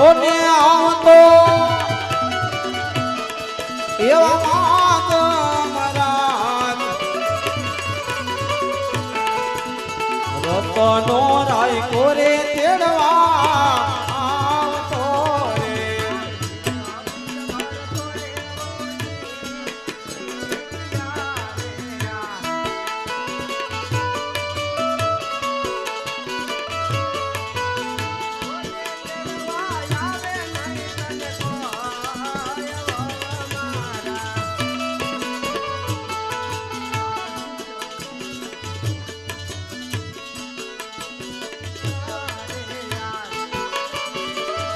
ઓને આવતો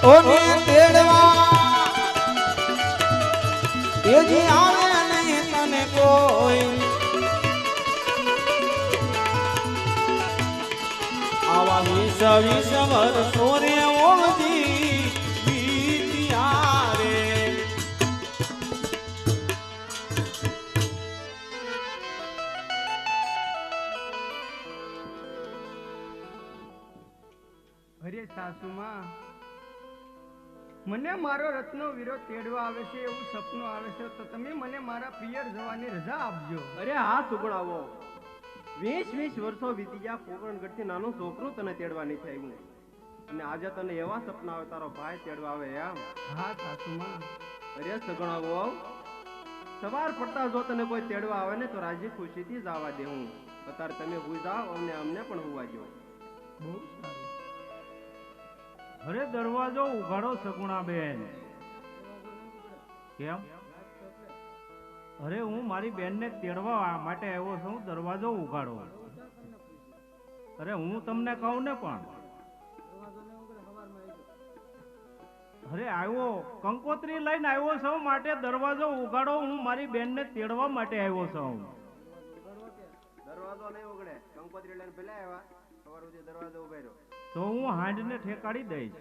ઓને તેડવા. તેજી આવે નહીં તને કોઈ. આવા વીસ વીસ વર્ષો રે સાસુમાં મને મારો રત્નો વીરો તેડવા આવે છે એવું સપનું આવે છે તો તમે મને મારા પિયર જવાની રજા આપજો. અરે હા સુગણાવો વીસ વીસ વર્ષો વીતી ગયા પોકરણગઢથી નાનું છોકરું તને તેડવાની થયું અને આજે તને એવા સપના આવે તારો ભાઈ તેડવા આવે એમ. હા સાસુમાં. અરે સગણાવો સવાર પડતા જો તને કોઈ તેડવા આવે ને તો રાજી ખુશીથી જ આવવા દે હું. અત્યારે તમે હુઈ જાઓ અને અમને પણ હુવા દો બહુ સારું. અરે દરવાજો ઉઘાડો બેન કેમ? અરે હું મારી બેનને તેડવા માટે આવ્યો છું, દરવાજો ઉઘાડો. અરે હું તમને કહું ને પણ. અરે આવ્યો, કંકોત્રી લઈને આવ્યો છું, માટે દરવાજો ઉઘાડો, હું મારી બેનને તેડવા માટે આવ્યો છું. દરવાજો નહીં ઉઘડે. કંકોત્રી લઈને પેલા આવ્યા. સવાર દરવાજો ઊભા રહ્યો તો હું હાંડને ઠેકાડી દઈશ.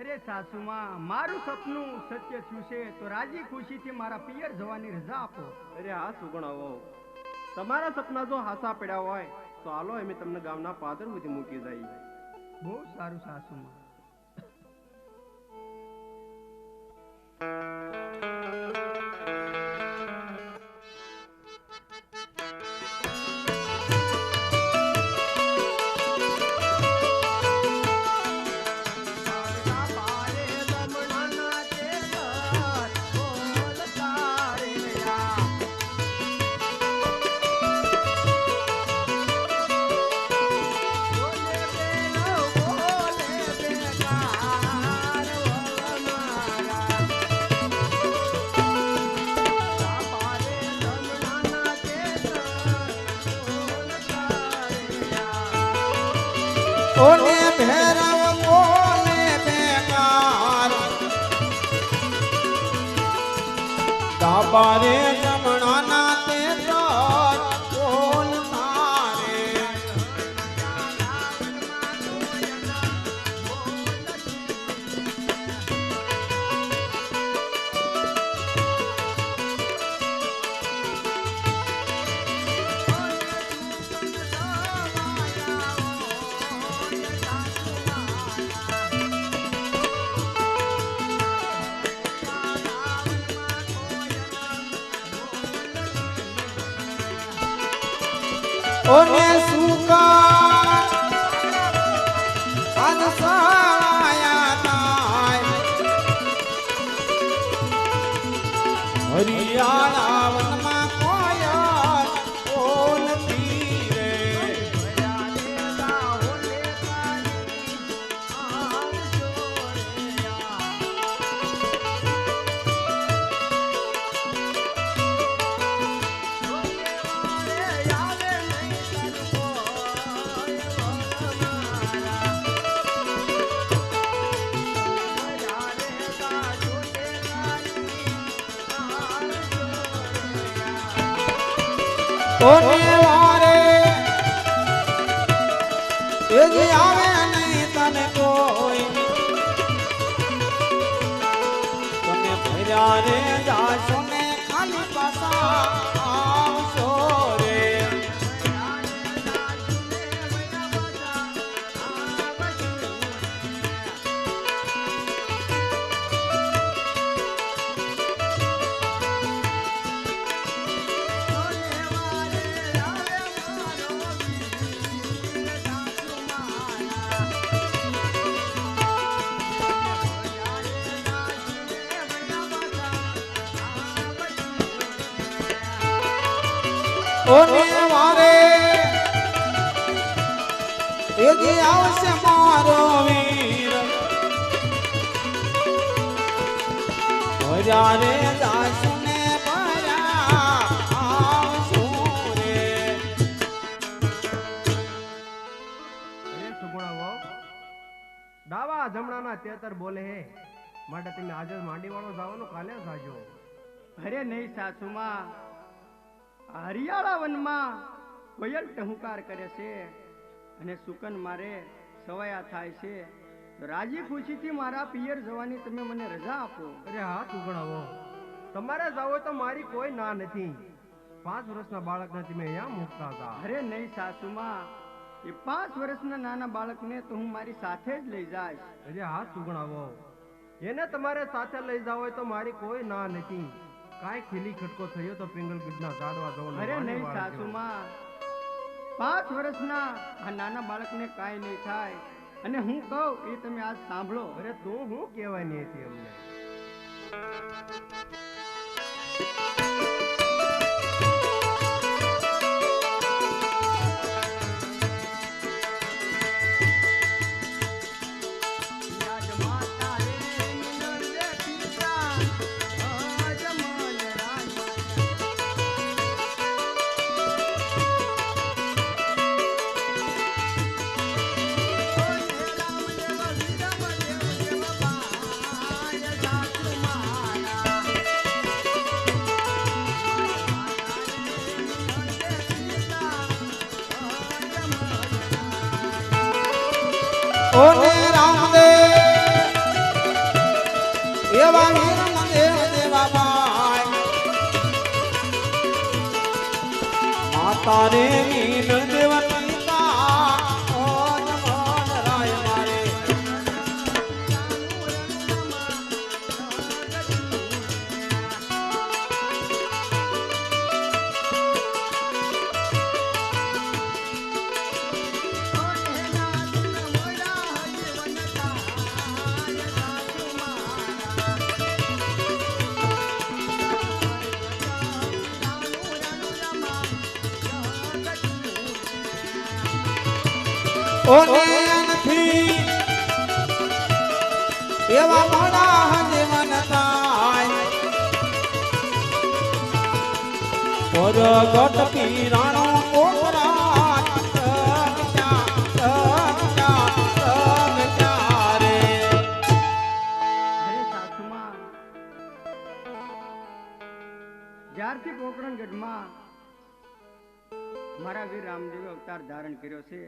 અરે સાસુમાં મારું સપનું સત્ય થયું છે તો રાજી ખુશીથી મારા પિયર જવાની રજા આપો. અરે હા સુગણાવો તમારા સપના જો હાસા પડ્યા હોય તો હાલો અમે તમને ગામના પાદર સુધી મૂકી જઈએ બહુ સારું સાસુમાં. દાબારે ઓને સુકા કોને વારે ઓને વારે એ જે આવશે મારો વીર. દાસુ ને દાવા જમણાના તેતર બોલે હે. માટે તમે આજે જ માંડી વાળો જવાનું કાલે જાજો અરે નહીં સાસુમાં. હરિયાળા વનમાં કોયલ ટહુકાર કરે છે અને સુકન મારે સવાયા થાય છે રાજી ખુશીથી મારા પિયર જવાની તમે મને રજા આપો. અરે હા સુગુણા તમારે જાવ તો મારી કોઈ ના નથી. પાંચ વર્ષના બાળકને તમે અહીંયા મૂકતા હતા. અરે નહીં સાસુમાં એ પાંચ વર્ષના નાના બાળકને તો હું મારી સાથે જ લઈ જઈશ. અરે હા સુગુણા એને તમારે સાથે લઈ જાવ તો મારી કોઈ ના નથી. કાંઈ ખીલી ખટકો થયો તો પિંગલ ગીતના ઝાડવા જવાનું અરે નહીં સાસુમાં. પાંચ વર્ષના આ નાના બાળકને કાંઈ નહીં થાય. અને હું કહું એ તમે આજ સાંભળો. અરે તો હું કહેવાની હતી અમને? ઓને રામદેવ એવા વીર મંદેવ દેવા ઓને નથી એવા મોડા જ્યારથી પોકરણગઢમાં મારા વીર રામદેવે અવતાર ધારણ કર્યો છે.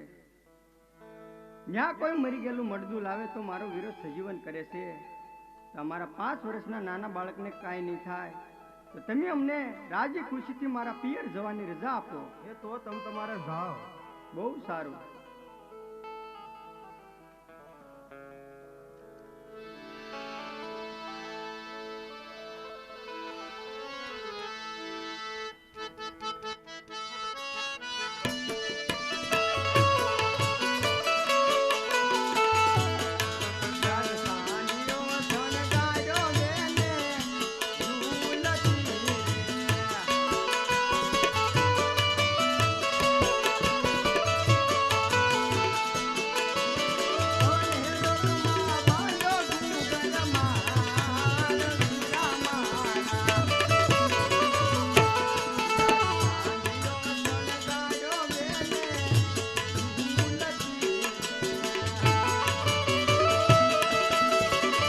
ત્યાં કોઈ મરી ગયેલું મળદું લાવે તો મારો વિરોધ સજીવન કરે છે. તો અમારા પાંચ વર્ષના નાના બાળકને કાંઈ નહીં થાય. તો તમે અમને રાજી ખુશીથી મારા પિયર જવાની રજા આપો. એ તો તમે તમારે જાઓ બહુ સારું.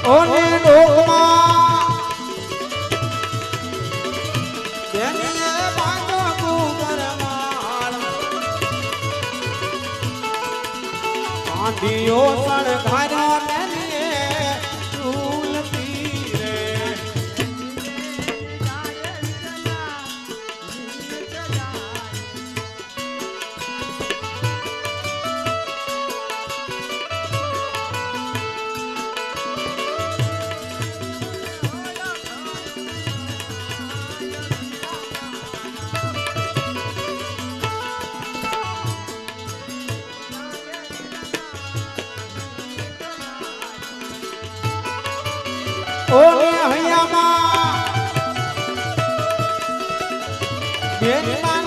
ઓને ડોકમાં બેનીએ બાંધો. કાંધિયો સળગાર્યો બેની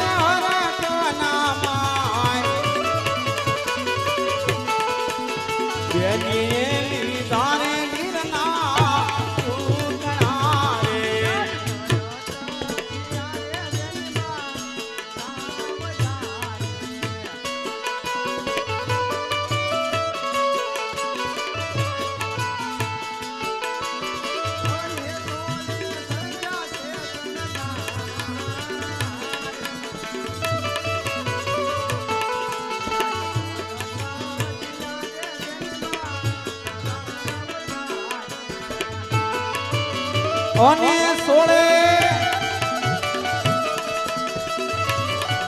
અને સોળે.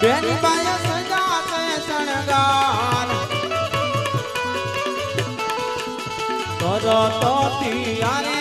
બેની બાય સજા તે શણગાર. તરત તિયારે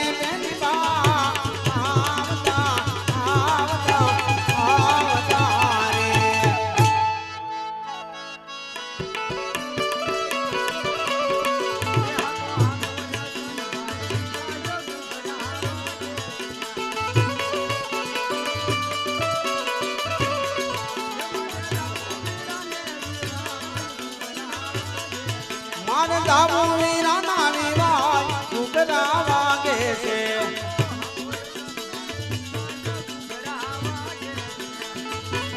દાબુ વીરા નાની વાય ઘૂઘરા વાગે છે.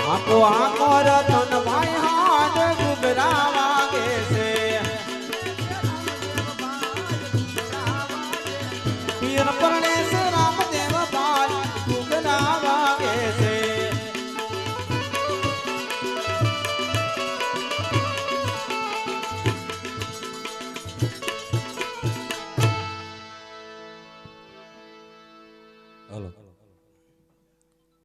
આખો આખો રતન ભાઈ હાથ ઘૂઘરા